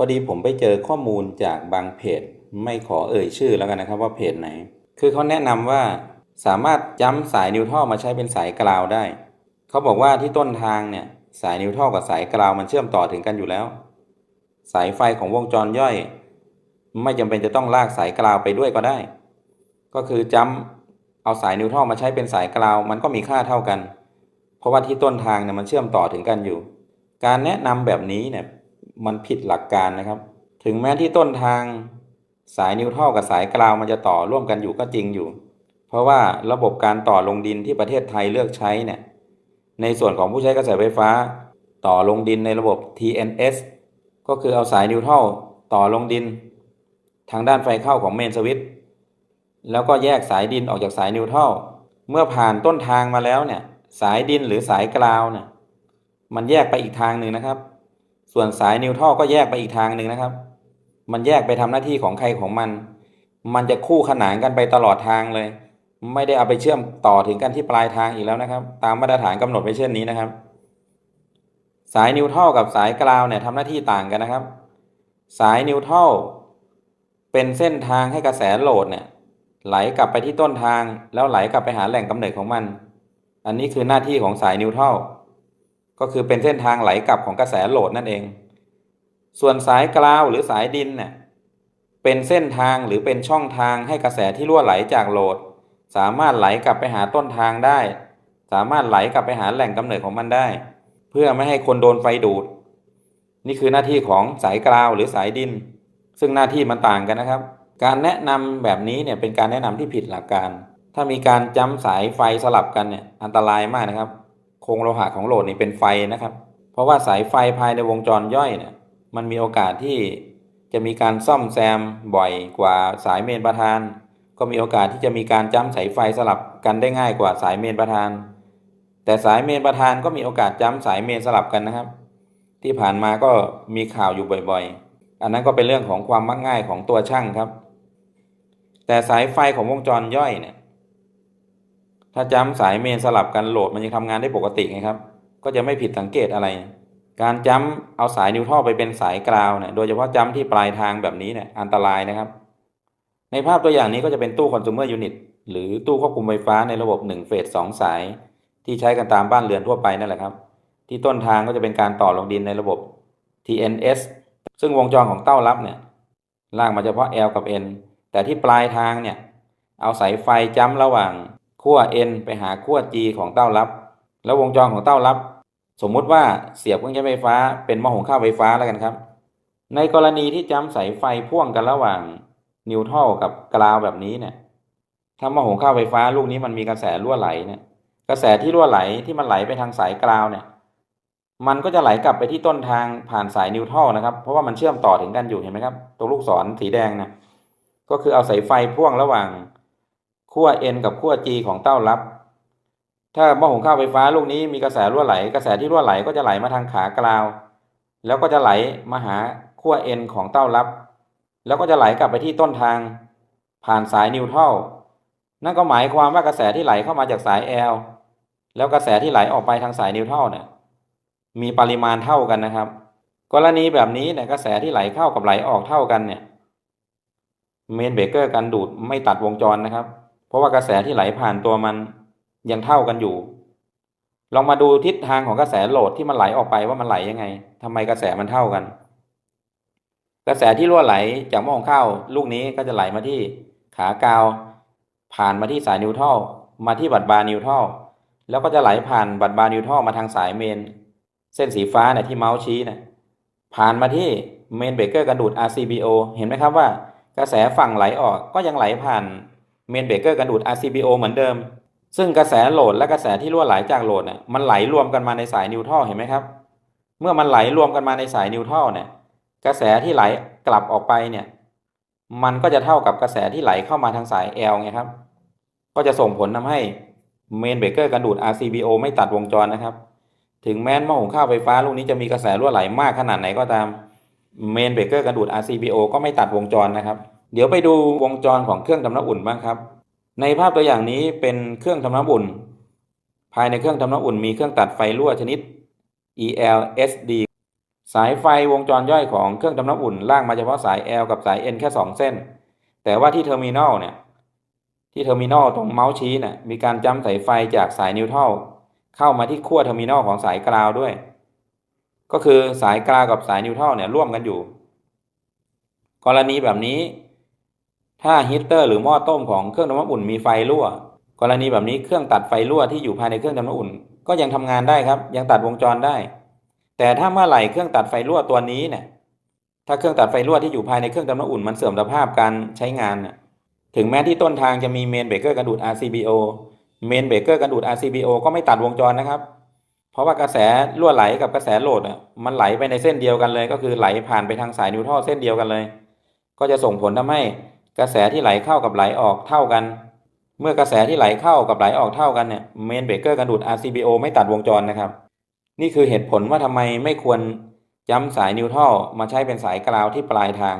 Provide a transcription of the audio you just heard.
อดีผมไปเจอข้อมูลจากบางเพจ ไม่ขอเอ่ยชื่อแล้วกันนะครับว่าเพจไหน คือเขาแนะนำว่าสามารถจ้ำสายนิวทรัลมาใช้เป็นสายกราวได้ เขาบอกว่าที่ต้นทางเนี่ยสายนิวทรัลกับสายกราวมันเชื่อมต่อถึงกันอยู่แล้ว สายไฟของวงจรย่อย ไม่จำเป็นจะต้องลากสายกราวไปด้วยก็ได้ ก็คือจ้ำเอาสายนิวทรัลมาใช้เป็นสายกราวมันก็มีค่าเท่ากัน เพราะว่าที่ต้นทางเนี่ยมันเชื่อมต่อถึงกันอยู่ การแนะนำแบบนี้เนี่ย มันผิดหลักการนะครับ ถึงแม้ที่ต้นทางสายนิวทรัลกับสายกราวมันจะต่อร่วมกันอยู่ก็จริงอยู่ เพราะว่าระบบการต่อลงดินที่ประเทศไทยเลือกใช้เนี่ยในส่วนของผู้ใช้กระแสไฟฟ้า ต่อลงดินในระบบ TNS ก็คือเอาสายนิวทรัลต่อลงดิน ทางด้านไฟเข้าของเมนสวิตช์แล้วก็แยกสายดินออกจากสายนิวทรัลเมื่อผ่านต้นทางมาแล้วเนี่ยสายดินหรือสายกราวเนี่ยมันแยกไปอีกทางหนึ่งนะครับ ส่วนสายนิวทรัลก็แยกไปอีกทางหนึ่งนะครับ มันแยกไปทำหน้าที่ของใครของมัน มันจะคู่ขนานกันไปตลอดทางเลย ไม่ได้เอาไปเชื่อมต่อถึงกันที่ปลายทางอีกแล้วนะครับ ตามมาตรฐานกำหนดไว้เช่นนี้นะครับ สายนิวทรัลกับสายกราวเนี่ยทำหน้าที่ต่างกันนะครับ สายนิวทรัลเป็นเส้นทางให้กระแสโหลดเนี่ยไหลกลับไปที่ต้นทาง แล้วไหลกลับไปหาแหล่งกำเนิดของมัน อันนี้คือหน้าที่ของสายนิวทรัล ก็คือเป็นเส้นทางไหลกลับของกระแสโหลดนั่นเอง ส่วนสายกราวหรือสายดินเนี่ยเป็นเส้นทางหรือเป็นช่องทางให้กระแสที่รั่วไหลจากโหลด สามารถไหลกลับไปหาต้นทางได้ สามารถไหลกลับไปหาแหล่งกำเนิดของมันได้ เพื่อไม่ให้คนโดนไฟดูด นี่คือหน้าที่ของสายกราวหรือสายดิน ซึ่งหน้าที่มันต่างกันนะครับ การแนะนำแบบนี้เนี่ยเป็นการแนะนำที่ผิดหลักการ ถ้ามีการจ้ำสายไฟสลับกันเนี่ยอันตรายมากนะครับ โครงโลหะของโหลดนี่เป็นไฟนะครับ เพราะว่าสายไฟภายในวงจรย่อยเนี่ยมันมีโอกาสที่จะมีการซ่อมแซมบ่อยกว่าสายเมนประธาน ก็มีโอกาสที่จะมีการจ้ำสายไฟสลับกันได้ง่ายกว่าสายเมนประธาน แต่สายเมนประธานก็มีโอกาสจ้ำสายเมนสลับกันนะครับ ที่ผ่านมาก็มีข่าวอยู่บ่อยๆ อันนั้นก็เป็นเรื่องของความมักง่ายของตัวช่างครับ แต่สายไฟของวงจรย่อยเนี่ย ถ้าจ้ำสายเมนสลับกันโหลดมันยังทำงานได้ปกติไงครับ ก็จะไม่ผิดสังเกตอะไร การจ้ำเอาสายนิวทรัลไปเป็นสายกราวเนี่ยโดยเฉพาะจ้ำที่ปลายทางแบบนี้เนี่ยอันตรายนะครับ ในภาพตัวอย่างนี้ก็จะเป็นตู้คอน sumer unit หรือตู้ควบคุมไฟฟ้าในระบบ1เฟส2สาย ที่ใช้กันตามบ้านเรือนทั่วไปนั่นแหละครับ ที่ต้นทางก็จะเป็นการต่อลงดินในระบบ TNS ซึ่งวงจรของเต้ารับเนี่ยล่ากมาเฉพาะ L กับ N แต่ที่ปลายทางเนี่ยเอาสายไฟจ้ำระหว่าง ขั้ว N ไปหาขั้ว G ของเต้ารับ แล้ววงจรของเต้ารับ สมมุติว่าเสียบเครื่องใช้ไฟฟ้าเป็นหม้อหุงข้าวไฟฟ้าแล้วกันครับ ในกรณีที่จ้ำสายไฟพ่วงกันระหว่างนิวทัลกับกราวแบบนี้เนี่ยถ้าหม้อหุงข้าวไฟฟ้าลูกนี้มันมีกระแสรั่วไหลเนี่ยกระแสที่รั่วไหลที่มันไหลไปทางสายกราวเนี่ยมันก็จะไหลกลับไปที่ต้นทางผ่านสายนิวทัลนะครับ เพราะว่ามันเชื่อมต่อถึงกันอยู่เห็นไหมครับตรงลูกศรสีแดงนะก็คือเอาสายไฟพ่วงระหว่าง ขั้ว N กับขั้ว G ของเต้ารับ ถ้าหม้อหุงข้าวไฟฟ้าลูกนี้มีกระแสรั่วไหล กระแสที่รั่วไหลก็จะไหลมาทางขากราว แล้วก็จะไหลมาหาขั้ว N ของเต้ารับ แล้วก็จะไหลกลับไปที่ต้นทาง ผ่านสายนิวทรัลนั่นก็หมายความว่ากระแสที่ไหลเข้ามาจากสาย L แล้วกระแสที่ไหลออกไปทางสายนิวทรัลเนี่ยมีปริมาณเท่ากันนะครับ กรณีแบบนี้เนี่ยกระแสที่ไหลเข้ากับไหลออกเท่ากันเนี่ยเมนเบเกอร์กันดูดไม่ตัดวงจรนะครับ เพราะว่ากระแสที่ไหลผ่านตัวมันยังเท่ากันอยู่ ลองมาดูทิศทางของกระแสโหลดที่มันไหลออกไปว่ามันไหลยังไงทำไมกระแสมันเท่ากัน กระแสที่รั่วไหลจากหม้อหุงข้าวลูกนี้ก็จะไหลมาที่ขากาว ผ่านมาที่สายนิวทัลมาที่บัดบาร์นิวทัลแล้วก็จะไหลผ่านบัดบาร์นิวทัลมาทางสายเมน เส้นสีฟ้าเนี่ยที่เมาส์ชี้เนี่ยผ่านมาที่เมนเบรกเกอร์กันดูด RCBO เห็นไหมครับว่า กระแสฝั่งไหลออกก็ยังไหลผ่าน เมนเบรกเกอร์กันดูด RCBO เหมือนเดิม ซึ่งกระแสโหลดและกระแสที่รั่วไหลจากโหลดเนี่ยมันไหลรวมกันมาในสายนิวทรัลเห็นไหมครับ เมื่อมันไหลรวมกันมาในสายนิวทรัลเนี่ยกระแสที่ไหลกลับออกไปเนี่ยมันก็จะเท่ากับกระแสที่ไหลเข้ามาทางสาย L ไงครับ ก็จะส่งผลทำให้เมนเบรกเกอร์กันดูด RCBO ไม่ตัดวงจรนะครับ ถึงแม้นหม้อหุงข้าวไฟฟ้าลูกนี้จะมีกระแสรั่วไหลมากขนาดไหนก็ตามเมนเบรกเกอร์กันดูด RCBO ก็ไม่ตัดวงจรนะครับ เดี๋ยวไปดูวงจรของเครื่องทำน้ำอุ่นบ้างครับ ในภาพตัวอย่างนี้เป็นเครื่องทำน้ำอุ่น ภายในเครื่องทำน้ำอุ่นมีเครื่องตัดไฟรั่วชนิด ELSD สายไฟวงจรย่อยของเครื่องทำน้ำอุ่นล่ากมาเฉพาะสาย L กับสาย N แค่สองเส้น แต่ว่าที่เทอร์มินอลเนี่ยที่เทอร์มินอลตรงเมาส์ชี้เนี่ยมีการจำสายไฟจากสายนิวทรัลเข้ามาที่ขั้วเทอร์มินอลของสายกราวด้วย ก็คือสายกราวกับสายนิวทรัลเนี่ยร่วมกันอยู่ กรณีแบบนี้ ถ้าฮีตเตอร์หรือหม้อต้มของเครื่องทำน้ำอุ่นมีไฟรั่ว กรณีแบบนี้เครื่องตัดไฟรั่วที่อยู่ภายในเครื่องทำน้ำอุ่น ก็ยังทำงานได้ครับ ยังตัดวงจรได้ แต่ถ้าเมื่อไหร่เครื่องตัดไฟรั่วตัวนี้เนี่ยถ้าเครื่องตัดไฟรั่วที่อยู่ภายในเครื่องทำน้ำอุ่นมันเสื่อมสภาพการใช้งานเนี่ยถึงแม้ที่ต้นทางจะมีเมนเบรกเกอร์กระดูด RCBO เมนเบรกเกอร์กระดูด RCBO ก็ไม่ตัดวงจรนะครับ เพราะว่ากระแสรั่วไหลกับกระแสโหลดอะมันไหลไปในเส้นเดียวกันเลย ก็คือไหลผ่านไปทางสายนิวทรัลเส้นเดียวกันเลย ก็จะส่งผลทำให้ กระแสที่ไหลเข้ากับไหลออกเท่ากัน เมื่อกระแสที่ไหลเข้ากับไหลออกเท่ากันเนี่ยเมนเบรกเกอร์กระดูด RCBO ไม่ตัดวงจรนะครับ นี่คือเหตุผลว่าทำไมไม่ควรย้ำสายนิวทรัลมาใช้เป็นสายกราวที่ปลายทาง